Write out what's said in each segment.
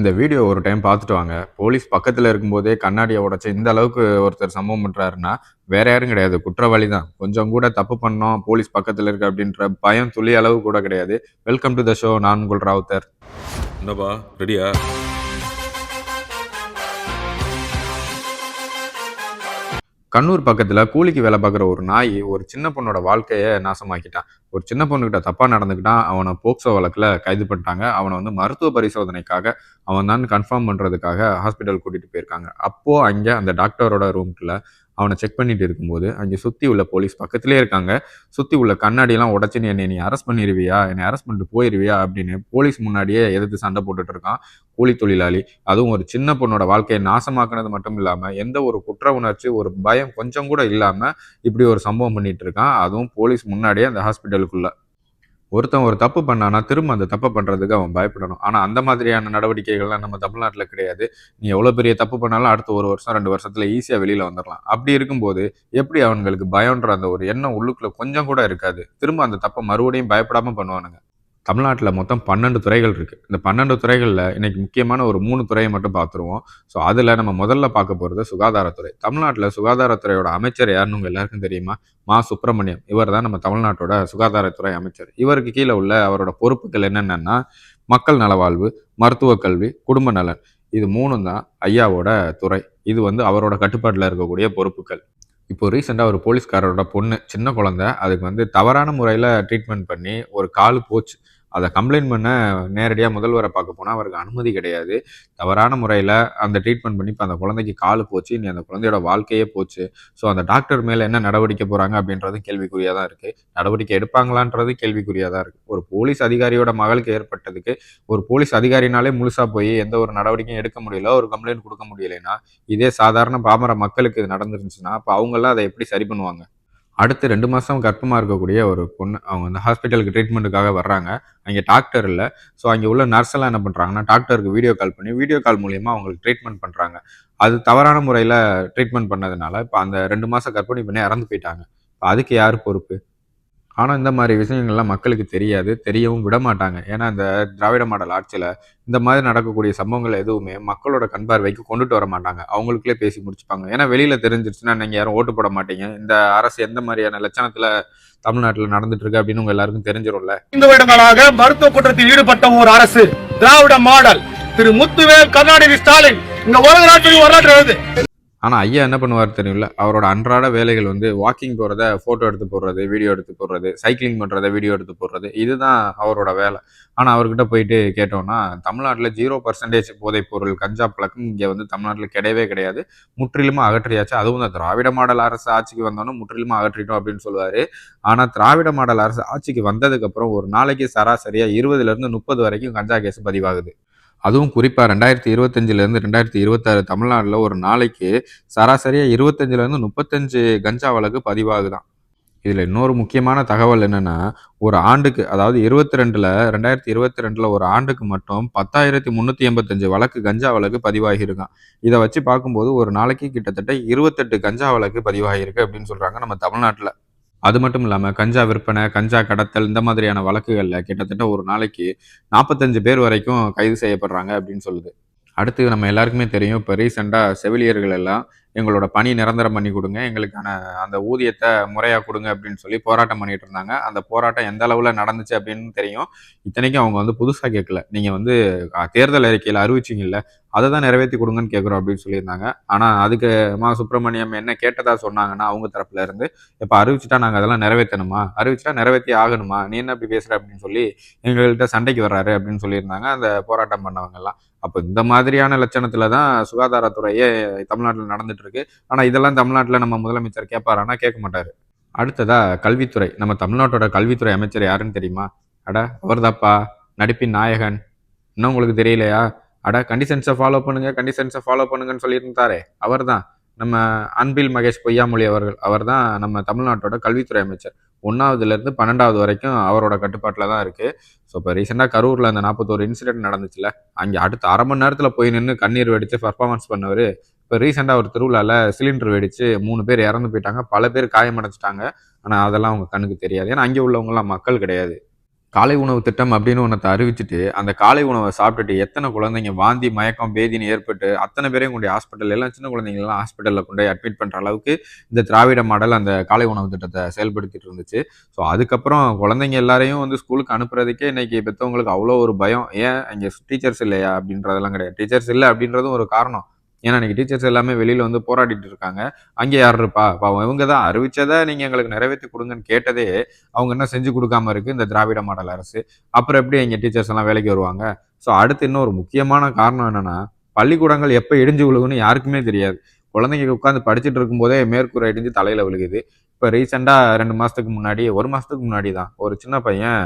இந்த வீடியோ ஒரு டைம் பார்த்துட்டு வாங்க. போலீஸ் பக்கத்தில் இருக்கும்போதே கண்ணாடியை உடச்சி இந்த அளவுக்கு ஒருத்தர் சம்பவம் பண்ணுறாருன்னா வேற யாரும் கிடையாது. குற்றவாளி தான். கொஞ்சம் கூட தப்பு பண்ணோம் போலீஸ் பக்கத்தில் இருக்கு அப்படின்ற பயம் துளி அளவு கூட கிடையாது. வெல்கம் டு த ஷோ நான் உங்கள் ராவுத்தர். என்னப்பா? ரெடியா கண்ணூர் பக்கத்தில் கூலிக்கு வேலை பார்க்குற ஒரு நாய் ஒரு சின்ன பொண்ணோட வாழ்க்கையை நாசமாக்கிட்டான். ஒரு சின்ன பொண்ணுகிட்ட தப்பாக நடந்துக்கிட்டான் அவனை போக்சோ வழக்கில் கைது பண்ணிட்டாங்க. அவனை வந்து மருத்துவ பரிசோதனைக்காக அவன் தான் கன்ஃபார்ம் பண்ணுறதுக்காக ஹாஸ்பிட்டல் கூட்டிகிட்டு போயிருக்காங்க. அப்போது அங்கே அந்த டாக்டரோட ரூம்குள்ள அவனை செக் பண்ணிட்டு இருக்கும்போது அங்கே சுற்றி உள்ள போலீஸ் பக்கத்துலேயே இருக்காங்க. சுற்றி உள்ள கண்ணாடியெல்லாம் உடச்சி நீ என்னை நீ அரெஸ்ட் பண்ணிடுவியா என்னை அரெஸ்ட் பண்ணிட்டு போயிருவியா? அப்படின்னு போலீஸ் முன்னாடியே எதிர்த்து சண்டை போட்டுட்டு இருக்கான் கூலி தொழிலாளி. அதுவும் ஒரு சின்ன பொண்ணோட வாழ்க்கையை நாசமாக்குனது மட்டும் இல்லாமல் எந்த ஒரு குற்ற உணர்ச்சி ஒரு பயம் கொஞ்சம் கூட இல்லாமல் இப்படி ஒரு சம்பவம் பண்ணிட்டு இருக்கான். அதுவும் போலீஸ் முன்னாடியே அந்த ஹாஸ்பிட்டலுக்குள்ளே ஒருத்தன் ஒரு தப்பு பண்ணானா திரும்ப அந்த தப்பை பண்ணுறதுக்கு அவன் பயப்படணும். ஆனால் அந்த மாதிரியான நடவடிக்கைகள்லாம் நம்ம தமிழ்நாட்டில் கிடையாது. நீ எவ்வளோ பெரிய தப்பு பண்ணாலும் அடுத்த ஒரு வருஷம் ரெண்டு வருஷத்தில் ஈஸியாக வெளியில் வந்துடலாம் அப்படி இருக்கும்போது எப்படி அவங்களுக்கு பயம்ன்ற அந்த ஒரு எண்ணம் உள்ளுக்குள்ள கொஞ்சம் கூட இருக்காது. திரும்ப அந்த தப்பை மறுபடியும் பயப்படாமல் பண்ணுவானுங்க. தமிழ்நாட்டில் மொத்தம் பன்னெண்டு துறைகள் இருக்குது இந்த பன்னெண்டு துறைகளில் இன்றைக்கி முக்கியமான ஒரு மூணு துறையை மட்டும் பார்த்துருவோம். ஸோ அதில் நம்ம முதல்ல பார்க்க போகிறது சுகாதாரத்துறை தமிழ்நாட்டில் சுகாதாரத்துறையோட அமைச்சர் யாருன்னு உங்கள் எல்லாருக்கும் தெரியுமா? மா. சுப்பிரமணியம். இவர் தான் நம்ம தமிழ்நாட்டோட சுகாதாரத்துறை அமைச்சர். இவருக்கு கீழே உள்ள அவரோட பொறுப்புகள் என்னென்னா மக்கள் நலவாழ்வு மருத்துவ கல்வி குடும்ப நலன். இது மூணும் தான் ஐயாவோட துறை. இது வந்து அவரோட கட்டுப்பாட்டில் இருக்கக்கூடிய பொறுப்புகள். இப்போ ரீசெண்டாக ஒரு போலீஸ்காரரோட பொண்ணு சின்ன குழந்தை அதுக்கு வந்து தவறான முறையில் ட்ரீட்மெண்ட் பண்ணி ஒரு கால் போச்சு. அதை கம்ப்ளைண்ட் பண்ண நேரடியாக முதல்வரை பார்க்க போனால் அவருக்கு அனுமதி கிடையாது. தவறான முறையில் அந்த ட்ரீட்மெண்ட் பண்ணி இப்போ அந்த குழந்தைக்கு கால் போச்சு நீ அந்த குழந்தையோட வாழ்க்கையே போச்சு. ஸோ அந்த டாக்டர் மேலே என்ன நடவடிக்கை போகிறாங்க அப்படின்றது கேள்விக்குறியாக தான் இருக்குது நடவடிக்கை எடுப்பாங்களான்றது கேள்விக்குறியாக தான் இருக்குது ஒரு போலீஸ் அதிகாரியோட மகளுக்கு ஏற்பட்டதுக்கு ஒரு போலீஸ் அதிகாரினாலே முழுசாக போய் எந்த ஒரு நடவடிக்கையும் எடுக்க முடியல ஒரு கம்ப்ளைண்ட் கொடுக்க முடியலைன்னா இதே சாதாரண பாமர மக்களுக்கு இது நடந்துருந்துச்சுன்னா அப்போ அவங்களாம் அதை எப்படி சரி பண்ணுவாங்க? அடுத்து ரெண்டு மாதம் கர்ப்பமாக இருக்கக்கூடிய ஒரு பொண்ணு அவங்க வந்து ஹாஸ்பிட்டலுக்கு ட்ரீட்மெண்ட்டுக்காக வர்றாங்க. அங்கே டாக்டர் இல்லை. ஸோ அங்கே உள்ள நர்ஸ் எல்லாம் என்ன பண்ணுறாங்கன்னா டாக்டருக்கு வீடியோ கால் பண்ணி வீடியோ கால் மூலியமாக அவங்களுக்கு ட்ரீட்மெண்ட் பண்ணுறாங்க அது தவறான முறையில் ட்ரீட்மெண்ட் பண்ணதுனால இப்போ அந்த ரெண்டு மாதம் கர்ப்பிணி பண்ணி இறந்து போயிட்டாங்க. இப்போ அதுக்கு யார் பொறுப்பு? ஆனால் இந்த மாதிரி விஷயங்கள்லாம் மக்களுக்கு தெரியாது. தெரியவும் விட மாட்டாங்க ஏன்னா இந்த திராவிட மாடல் ஆட்சியில் இந்த மாதிரி நடக்கக்கூடிய சம்பவங்கள் எதுவுமே மக்களோட கண்பார்வைக்கு கொண்டுட்டு வர மாட்டாங்க. அவங்களுக்குள்ளே பேசி முடிச்சுப்பாங்க. ஏன்னா வெளியில் தெரிஞ்சிருச்சுன்னா நீங்கள் யாரும் ஓட்டு போட மாட்டீங்க. இந்த அரசு எந்த மாதிரியான லட்சணத்தில் தமிழ்நாட்டில் நடந்துட்டு இருக்கு அப்படின்னு உங்க எல்லாருக்கும் தெரிஞ்சிடும்ல இந்த வருடங்களாக மருத்துவ குற்றத்தில் ஈடுபட்ட ஒரு அரசு திராவிட மாடல். திரு முத்துவேல் கருணாநிதி ஸ்டாலின் இந்த உலக நாட்டில் வரலாற்று எழுது ஆனால் ஐயா என்ன பண்ணுவார் தெரியும்ல? அவரோட அன்றாட வேலைகள் வந்து வாக்கிங் போகிறத ஃபோட்டோ எடுத்து போடுறது வீடியோ எடுத்து போடுறது சைக்கிளிங் பண்ணுறத வீடியோ எடுத்து போடுறது இதுதான் அவரோட வேலை. ஆனால் அவர்கிட்ட போயிட்டு கேட்டோம்னா தமிழ்நாட்டில் ஜீரோ பர்சன்டேஜ் போதைப் பொருள் கஞ்சா பழக்கம் இங்கே வந்து தமிழ்நாட்டில் கிடையவே கிடையாது. முற்றிலுமா அகற்றியாச்சு. அதுவும் தான் திராவிட மாடல் அரசு ஆட்சிக்கு வந்தோன்னே முற்றிலுமா அகற்றிட்டோம் அப்படின்னு சொல்லுவார். ஆனால் திராவிட மாடல் அரசு ஆட்சிக்கு வந்ததுக்கப்புறம் ஒரு நாளைக்கு சராசரியாக இருபதுலேருந்து முப்பது வரைக்கும் கஞ்சா கேஸ் பதிவாகுது. அதுவும் குறிப்பாக ரெண்டாயிரத்தி இருபத்தஞ்சிலேருந்து ரெண்டாயிரத்தி இருபத்தாறு தமிழ்நாட்டில் ஒரு நாளைக்கு சராசரியாக இருபத்தஞ்சிலேருந்து முப்பத்தஞ்சு கஞ்சா வழக்கு பதிவாகுதான். இதில் இன்னொரு முக்கியமான தகவல் என்னென்னா ஒரு ஆண்டுக்கு அதாவது இருபத்தி ரெண்டில் ரெண்டாயிரத்தி இருபத்தி ரெண்டில் ஒரு ஆண்டுக்கு மட்டும் பத்தாயிரத்தி முந்நூற்றி எண்பத்தஞ்சு வழக்கு கஞ்சா வழக்கு பதிவாகியிருக்கான். இதை வச்சு பார்க்கும்போது ஒரு நாளைக்கு கிட்டத்தட்ட இருபத்தெட்டு கஞ்சா வழக்கு பதிவாகியிருக்கு அப்படின்னு சொல்கிறாங்க நம்ம தமிழ்நாட்டில். அது மட்டும் இல்லாமல் கஞ்சா விற்பனை கஞ்சா கடத்தல் இந்த மாதிரியான வழக்குகளில் கிட்டத்தட்ட ஒரு நாளைக்கு நாற்பத்தஞ்சு பேர் வரைக்கும் கைது செய்யப்படுறாங்க அப்படின்னு சொல்லுது. அடுத்து நம்ம எல்லாருக்குமே தெரியும் இப்போ ரீசெண்டாக செவிலியர்கள் எல்லாம் எங்களோட பணி நிரந்தரம் பண்ணி கொடுங்க எங்களுக்கான அந்த ஊதியத்தை முறையாக கொடுங்க அப்படின்னு சொல்லி போராட்டம் பண்ணிட்டு இருந்தாங்க. அந்த போராட்டம் எந்த அளவில் நடந்துச்சு அப்படின்னு தெரியும். இத்தனைக்கும் அவங்க வந்து புதுசாக கேட்கல. நீங்கள் வந்து தேர்தல் அறிக்கையில் அறிவிச்சிங்கல்ல அதை தான் நிறைவேற்றி கொடுங்கன்னு கேட்குறோம் அப்படின்னு சொல்லியிருந்தாங்க. ஆனால் அதுக்கு மா சுப்பிரமணியம் என்ன கேட்டதா சொன்னாங்கன்னா அவங்க தரப்புல இருந்து இப்போ அறிவிச்சிட்டா நாங்கள் அதெல்லாம் நிறைவேற்றணுமா? அறிவிச்சிட்டா நிறைவேற்றி ஆகணுமா? நீ என்ன இப்படி பேசுகிற அப்படின்னு சொல்லி எங்கள்கிட்ட சண்டைக்கு வர்றாரு அப்படின்னு சொல்லியிருந்தாங்க அந்த போராட்டம் பண்ணவங்கெல்லாம் அப்போ இந்த மாதிரியான லட்சணத்துல தான் சுகாதாரத்துறையே தமிழ்நாட்டில் நடந்துட்டு இருக்கு. ஆனால் இதெல்லாம் தமிழ்நாட்டில் நம்ம முதலமைச்சர் கேட்பாரானா கேட்க மாட்டாரு. அடுத்ததா கல்வித்துறை. நம்ம தமிழ்நாட்டோட கல்வித்துறை அமைச்சர் யாருன்னு தெரியுமா? அட அவர்தாப்பா நடிப்பின் நாயகன். இன்னும் உங்களுக்கு தெரியலையா? அட கண்டிஷன்ஸை ஃபாலோ பண்ணுங்க கண்டிஷன்ஸை ஃபாலோ பண்ணுங்கன்னு சொல்லியிருந்தாரே. அவர் தான் நம்ம அன்பில் மகேஷ் பொய்யாமொழி அவர்கள் அவர் தான் நம்ம தமிழ்நாட்டோட கல்வித்துறை அமைச்சர். ஒன்றாவதுலேருந்து பன்னெண்டாவது வரைக்கும் அவரோட கட்டுப்பாட்டில் தான் இருக்குது ஸோ இப்போ ரீசெண்டாக கரூரில் அந்த நாற்பத்தோரு இன்சிடென்ட் நடந்துச்சுல அங்கே அடுத்த அரை மணி நேரத்தில் போய் நின்று கண்ணீர் வெடித்து பர்ஃபார்மன்ஸ் பண்ணவர் இப்போ ரீசெண்டாக ஒரு திருவிழாவில் சிலிண்டர் வெடித்து மூணு பேர் இறந்து போயிட்டாங்க. பல பேர் காயமடைச்சிட்டாங்க ஆனால் அதெல்லாம் அவங்க கண்ணுக்கு தெரியாது. ஏன்னா அங்கே உள்ளவங்கலாம் மக்கள் கிடையாது. காலை உணவு திட்டம் அப்படின்னு ஒன்றத்தை அறிவிச்சிட்டு அந்த காலை உணவை சாப்பிட்டுட்டு எத்தனை குழந்தைங்க வாந்தி மயக்கம் பேதின்னு ஏற்பட்டு அத்தனை பேரையும் கொண்டு ஹாஸ்பிட்டல் எல்லாம் சின்ன குழந்தைங்கலாம் ஹாஸ்பிட்டலில் கொண்டு அட்மிட் பண்ணுற அளவுக்கு இந்த திராவிட மாடல் அந்த காலை உணவு திட்டத்தை செயல்படுத்திட்டு இருந்துச்சு. ஸோ அதுக்கப்புறம் குழந்தைங்க எல்லாரையும் வந்து ஸ்கூலுக்கு அனுப்புறதுக்கே இன்னைக்கு பெற்றவங்களுக்கு அவ்வளோ ஒரு பயம். ஏன்? இங்கே டீச்சர்ஸ் இல்லையா? அப்படின்றதெல்லாம் கிடையாது. டீச்சர்ஸ் இல்லை அப்படின்றதும் ஒரு காரணம். ஏன்னா இன்னைக்கு டீச்சர்ஸ் எல்லாமே வெளியில வந்து போராடிட்டு இருக்காங்க. அங்கே யார் இருப்பா? பாவம் இவங்க தான். அறிவிச்சதை நீங்கள் எங்களுக்கு நிறைவேற்றி கொடுங்கன்னு கேட்டதே அவங்க என்ன செஞ்சு கொடுக்காம இருக்குது இந்த திராவிட மாடல் அரசு. அப்புறம் எப்படி இங்கே டீச்சர்ஸ் எல்லாம் வேலைக்கு வருவாங்க? ஸோ அடுத்து இன்னொரு முக்கியமான காரணம் என்னென்னா பள்ளிக்கூடங்கள் எப்போ இடிஞ்சு விழுகுன்னு யாருக்குமே தெரியாது. குழந்தைங்க உட்காந்து படிச்சுட்டு இருக்கும்போதே மேற்கூரை இடிஞ்சு தலையில் விழுகுது. இப்போ ரீசெண்டாக ரெண்டு மாதத்துக்கு முன்னாடி ஒரு மாதத்துக்கு முன்னாடி தான் ஒரு சின்ன பையன்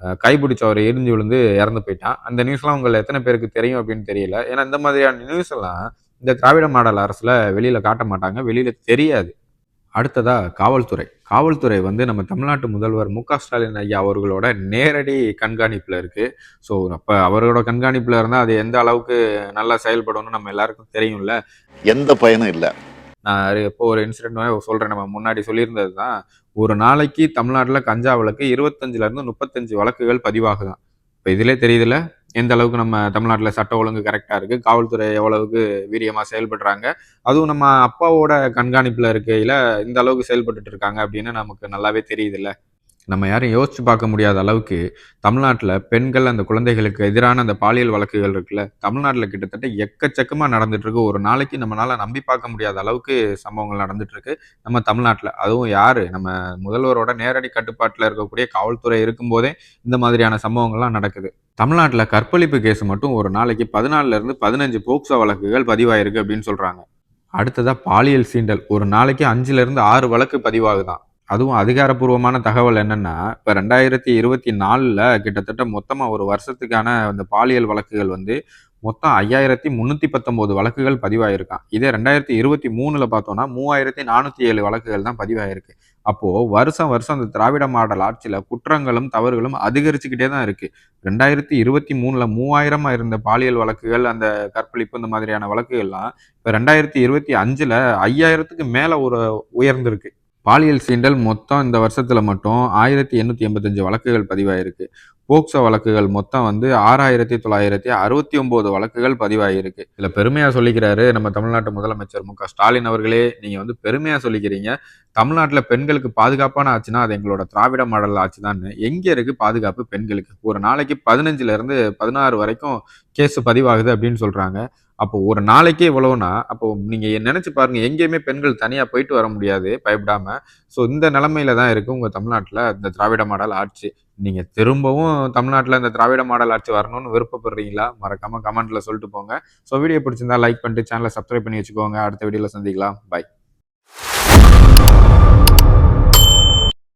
அஹ், கைப்பிடிச்ச அவர் எரிஞ்சு விழுந்து இறந்து போயிட்டான். அந்த நியூஸ்லாம் உங்களை எத்தனை பேருக்கு தெரியும் அப்படின்னு தெரியல. ஏன்னா இந்த மாதிரியான நியூஸ் எல்லாம் இந்த திராவிட மாடல் அரசுல வெளியில காட்ட மாட்டாங்க. வெளியில தெரியாது. அடுத்ததா காவல்துறை. காவல்துறை வந்து நம்ம தமிழ்நாட்டு முதல்வர் மு க ஸ்டாலின் ஐயா அவர்களோட நேரடி கண்காணிப்புல இருக்கு. ஸோ அப்ப அவரோட கண்காணிப்புல இருந்தா அது எந்த அளவுக்கு நல்லா செயல்படும்னு நம்ம எல்லாருக்கும் தெரியும்ல. எந்த பயனும் இல்லை. நான் இப்போ ஒரு இன்சிடென்ட் சொல்றேன். நம்ம முன்னாடி சொல்லியிருந்தது தான். ஒரு நாளைக்கு தமிழ்நாட்டில் கஞ்சா வழக்கு இருபத்தஞ்சுல இருந்து முப்பத்தஞ்சு வழக்குகள் பதிவாகுதான். இப்போ இதிலே தெரியுதுல எந்த அளவுக்கு நம்ம தமிழ்நாட்டில் சட்ட ஒழுங்கு கரெக்டாக இருக்கு காவல்துறை எவ்வளவுக்கு வீரியமாக செயல்படுறாங்க அதுவும் நம்ம அப்பாவோட கண்காணிப்பில் இருக்கையில் இந்த அளவுக்கு செயல்பட்டுட்டு இருக்காங்க அப்படின்னு நமக்கு நல்லாவே தெரியுதுல்ல. நம்ம யாரும் யோசிச்சு பார்க்க முடியாத அளவுக்கு தமிழ்நாட்டில் பெண்கள் அந்த குழந்தைகளுக்கு எதிரான அந்த பாலியல் வழக்குகள் இருக்குல்ல தமிழ்நாட்டில் கிட்டத்தட்ட எக்கச்சக்கமாக நடந்துட்டுருக்கு. ஒரு நாளைக்கு நம்மளால் நம்பி பார்க்க முடியாத அளவுக்கு சம்பவங்கள் நடந்துட்டுருக்கு நம்ம தமிழ்நாட்டில். அதுவும் யார்? நம்ம முதல்வரோட நேரடி கட்டுப்பாட்டில் இருக்கக்கூடிய காவல்துறை இருக்கும்போதே இந்த மாதிரியான சம்பவங்கள்லாம் நடக்குது. தமிழ்நாட்டில் கற்பழிப்பு கேஸ் மட்டும் ஒரு நாளைக்கு பதினாலுலேருந்து பதினஞ்சு போக்சோ வழக்குகள் பதிவாயிருக்கு அப்படின்னு சொல்கிறாங்க அடுத்ததாக பாலியல் சீண்டல். ஒரு நாளைக்கு அஞ்சுலேருந்து ஆறு வழக்கு பதிவாகுதான். அதுவும் அதிகாரப்பூர்வமான தகவல் என்னன்னா இப்போ ரெண்டாயிரத்தி இருபத்தி நாலில் கிட்டத்தட்ட மொத்தமாக ஒரு வருஷத்துக்கான அந்த பாலியல் வழக்குகள் வந்து மொத்தம் ஐயாயிரத்தி முந்நூற்றி பத்தொம்போது வழக்குகள் பதிவாயிருக்கான். இதே ரெண்டாயிரத்தி இருபத்தி மூணில் பார்த்தோன்னா மூவாயிரத்தி நானூற்றி ஏழு வழக்குகள் தான் பதிவாயிருக்கு. அப்போது வருஷம் வருஷம் அந்த திராவிட மாடல் ஆட்சியில் குற்றங்களும் தவறுகளும் அதிகரிச்சுக்கிட்டே தான் இருக்குது ரெண்டாயிரத்தி இருபத்தி மூணில் மூவாயிரமாக இருந்த பாலியல் வழக்குகள் அந்த கற்பழிப்பு இந்த மாதிரியான வழக்குகள்லாம் இப்போ ரெண்டாயிரத்தி இருபத்தி அஞ்சில் ஐயாயிரத்துக்கு மேலே ஒரு உயர்ந்திருக்கு. பாலியல் சீண்டல் மொத்தம் இந்த வருஷத்தில் மட்டும் ஆயிரத்தி எண்ணூற்றி எண்பத்தஞ்சு வழக்குகள் பதிவாயிருக்கு. போக்சோ வழக்குகள் மொத்தம் வந்து ஆறாயிரத்தி தொள்ளாயிரத்தி அறுபத்தி ஒன்பது வழக்குகள் பதிவாகிருக்கு இதில் பெருமையாக சொல்லிக்கிறாரு நம்ம தமிழ்நாட்டு முதலமைச்சர் மு க ஸ்டாலின் அவர்களே. நீங்கள் வந்து பெருமையாக சொல்லிக்கிறீங்க. தமிழ்நாட்டில் பெண்களுக்கு பாதுகாப்பான ஆச்சுன்னா அது எங்களோட திராவிட மாடல் ஆட்சி தான் எங்கே இருக்குது பாதுகாப்பு பெண்களுக்கு? ஒரு நாளைக்கு பதினஞ்சுலேருந்து பதினாறு வரைக்கும் கேஸ் பதிவாகுது அப்படின்னு சொல்கிறாங்க அப்போ ஒரு நாளைக்கே இவ்வளவுனா அப்போ நீங்கள் நினச்சி பாருங்கள் எங்கேயுமே பெண்கள் தனியாக போயிட்டு வர முடியாது பயப்படாமல் ஸோ இந்த நிலமையில தான் இருக்குது உங்கள் தமிழ்நாட்டில் இந்த திராவிட மாடல் ஆட்சி. நீங்கள் திரும்பவும் தமிழ்நாட்டில் இந்த திராவிட மாடல் ஆட்சி வரணும்னு விருப்பப்படுறீங்களா? மறக்காமல் கமெண்ட்டில் சொல்லிட்டு போங்க. ஸோ வீடியோ பிடிச்சிருந்தா லைக் பண்ணிட்டு சேனலை சப்ஸ்கிரைப் பண்ணி வச்சுக்கோங்க. அடுத்த வீடியோவில் சந்திக்கலாம். பாய்